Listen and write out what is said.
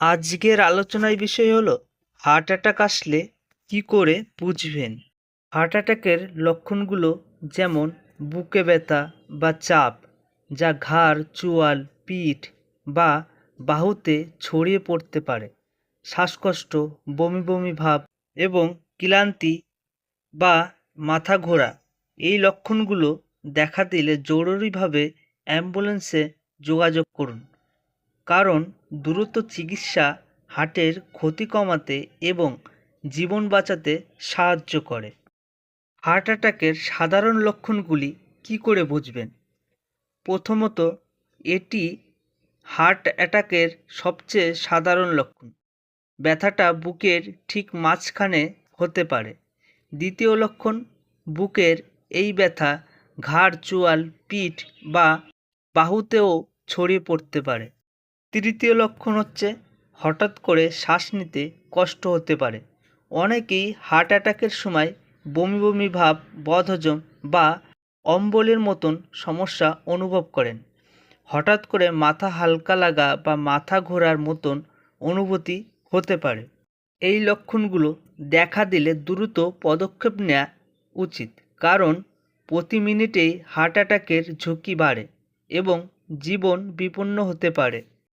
আজকের আলোচনার বিষয় হলো হার্ট অ্যাটাক আসলে কী করে বুঝবেন? হার্ট অ্যাটাকের লক্ষণগুলো যেমন বুকে ব্যথা বা চাপ, যা ঘাড়, চোয়াল, পিঠ বা বাহুতে ছড়িয়ে পড়তে পারে, শ্বাসকষ্ট, বমি বমি ভাব এবং ক্লান্তি বা মাথা ঘোরা। এই লক্ষণগুলো দেখা দিলে জরুরিভাবে অ্যাম্বুলেন্সে যোগাযোগ করুন। কারণ দ্রুত চিকিৎসা হার্টের ক্ষতি কমাতে এবং জীবন বাঁচাতে সাহায্য করে। হার্ট অ্যাটাকের সাধারণ লক্ষণগুলি কী করে বুঝবেন? প্রথমত, এটি হার্ট অ্যাটাকের সবচেয়ে সাধারণ লক্ষণ। ব্যথাটা বুকের ঠিক মাঝখানে হতে পারে। দ্বিতীয় লক্ষণ, বুকের এই ব্যথা ঘাড়, চোয়াল, পিঠ বা বাহুতেও ছড়িয়ে পড়তে পারে। তৃতীয় লক্ষণ হচ্ছে হঠাৎ করে শ্বাস নিতে কষ্ট হতে পারে। অনেকেই হার্ট অ্যাটাকের সময় বমি বমি ভাব, বদহজম বা অম্বলের মতন সমস্যা অনুভব করেন। হঠাৎ করে মাথা হালকা লাগা বা মাথা ঘোরার মতন অনুভূতি হতে পারে। এই লক্ষণগুলো দেখা দিলে দ্রুত পদক্ষেপ নেওয়া উচিত, কারণ প্রতি মিনিটেই হার্ট অ্যাটাকের ঝুঁকি বাড়ে এবং জীবন বিপন্ন হতে পারে।